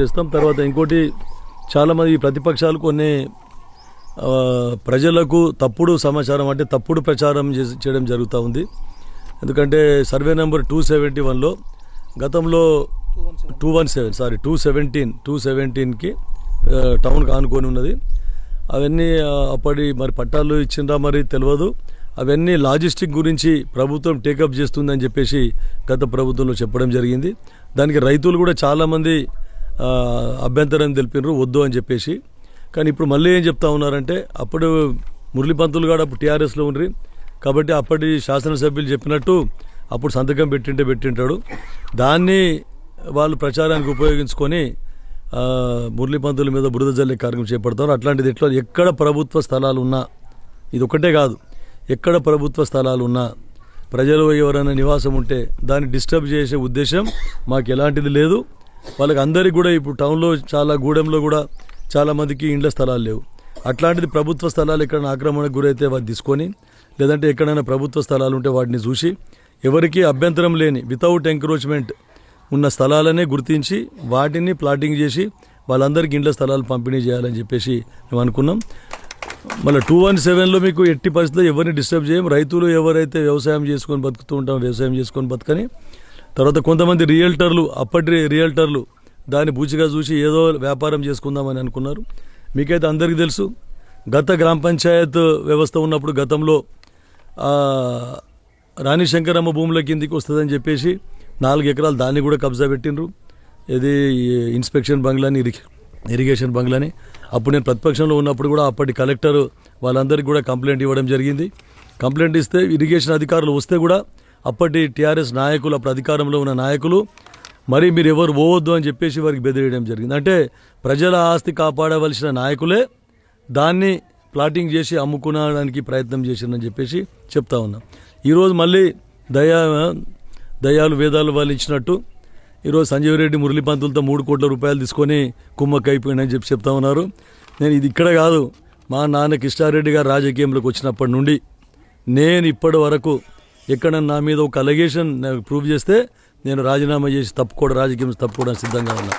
చేస్తాం. తర్వాత ఇంకోటి చాలామంది ఈ ప్రతిపక్షాలు కొన్ని ప్రజలకు తప్పుడు సమాచారం అంటే తప్పుడు ప్రచారం చేయడం జరుగుతూ ఉంది. ఎందుకంటే సర్వే నెంబర్ టూ సెవెంటీ వన్లో గతంలో two one seven sorry two seventeen two సెవెంటీన్కి టౌన్కి ఆనుకొని ఉన్నది. అవన్నీ అప్పటి మరి పట్టాలు ఇచ్చిందా మరి తెలియదు అవన్నీ లాజిస్టిక్ గురించి ప్రభుత్వం టేకప్ చేస్తుందని చెప్పేసి గత ప్రభుత్వంలో చెప్పడం జరిగింది. దానికి రైతులు కూడా చాలామంది అభ్యంతరం తెలిపినారు వద్దు అని చెప్పేసి. కానీ ఇప్పుడు మళ్ళీ ఏం చెప్తా ఉన్నారంటే అప్పుడు మురళీ పంతులు గారు అప్పుడు టీఆర్ఎస్లో ఉండ్రి. కాబట్టి అప్పటి శాసనసభ్యులు చెప్పినట్టు అప్పుడు సంతకం పెట్టింటే పెట్టింటాడు. దాన్ని వాళ్ళు ప్రచారానికి ఉపయోగించుకొని ఆ, మురళీ పంతుల మీద బురద జల్లే కార్యక్రమం చేపడతారు. అట్లాంటిది ఎట్లా ఎక్కడ ప్రభుత్వ స్థలాలు ఉన్నా ఇది ఒకటే కాదు ఎక్కడ ప్రభుత్వ స్థలాలు ఉన్నా ప్రజలు ఎవరైనా నివాసం ఉంటే దాన్ని డిస్టర్బ్ చేసే ఉద్దేశం మాకు ఎలాంటిది లేదు. వాళ్ళకి అందరికీ కూడా ఇప్పుడు టౌన్లో చాలా గూడెంలో కూడా చాలా మందికి ఇండ్ల స్థలాలు లేవు. అట్లాంటిది ప్రభుత్వ స్థలాలు ఎక్కడైనా ఆక్రమణకు గురైతే వాటి తీసుకొని లేదంటే ఎక్కడైనా ప్రభుత్వ స్థలాలు ఉంటే వాటిని చూసి ఎవరికీ అభ్యంతరం లేని వితౌట్ ఎంక్రోచ్మెంట్ ఉన్న స్థలాలనే గుర్తించి వాటిని ప్లాటింగ్ చేసి వాళ్ళందరికీ ఇండ్ల స్థలాలు పంపిణీ చేయాలని చెప్పేసి మేము అనుకున్నాం. మళ్ళీ టూ వన్ సెవెన్లో మీకు ఎట్టి పరిస్థితుల్లో ఎవరిని డిస్టర్బ్ చేయం? రైతులు ఎవరైతే వ్యవసాయం చేసుకొని బతుకుతూ ఉంటాం వ్యవసాయం చేసుకొని బతకని తర్వాత కొంతమంది రియల్టర్లు అప్పటి రియల్టర్లు దాన్ని బూచిగా చూసి ఏదో వ్యాపారం చేసుకుందామని అనుకున్నారు. మీకైతే అందరికీ తెలుసు గత గ్రామ పంచాయత్ వ్యవస్థ ఉన్నప్పుడు గతంలో రాణి శంకరమ్మ భూముల కిందికి వస్తుందని చెప్పేసి నాలుగు ఎకరాలు దాన్ని కూడా కబ్జా పెట్టిండ్రు. ఇది ఇన్స్పెక్షన్ బంగ్లాని ఇరిగేషన్ బంగ్లాని. అప్పుడు నేను ప్రతిపక్షంలో ఉన్నప్పుడు కూడా అప్పటి కలెక్టర్ వాళ్ళందరికీ కూడా కంప్లైంట్ ఇవ్వడం జరిగింది. కంప్లైంట్ ఇస్తే ఇరిగేషన్ అధికారులు వస్తే కూడా అప్పటి టీఆర్ఎస్ నాయకులు అప్పుడు అధికారంలో ఉన్న నాయకులు మరి మీరు ఎవరు పోవద్దు అని చెప్పేసి వారికి బెదిరేయడం జరిగింది. అంటే ప్రజల ఆస్తి కాపాడవలసిన నాయకులే దాన్ని ప్లాటింగ్ చేసి అమ్ముకునడానికి ప్రయత్నం చేసిందని చెప్పేసి చెప్తా ఉన్నాం. ఈరోజు మళ్ళీ దయా దయాలు వేదాలు వాళ్ళు ఇచ్చినట్టు ఈరోజు సంజీవ్ రెడ్డి మురళీ పంతులతో మూడు కోట్ల రూపాయలు తీసుకొని కుమ్మక్క అయిపోయిందని చెప్పి చెప్తా ఉన్నారు. నేను ఇది ఇక్కడ కాదు మా నాన్న కిష్టారెడ్డి గారు రాజకీయంలోకి వచ్చినప్పటి నుండి నేను ఇప్పటి వరకు ఎక్కడ నా మీద ఒక అలగేషన్ ప్రూవ్ చేస్తే నేను రాజీనామా చేసి తప్పుకోవడం రాజకీయం తప్పుకోవడానికి సిద్ధంగా ఉన్నా.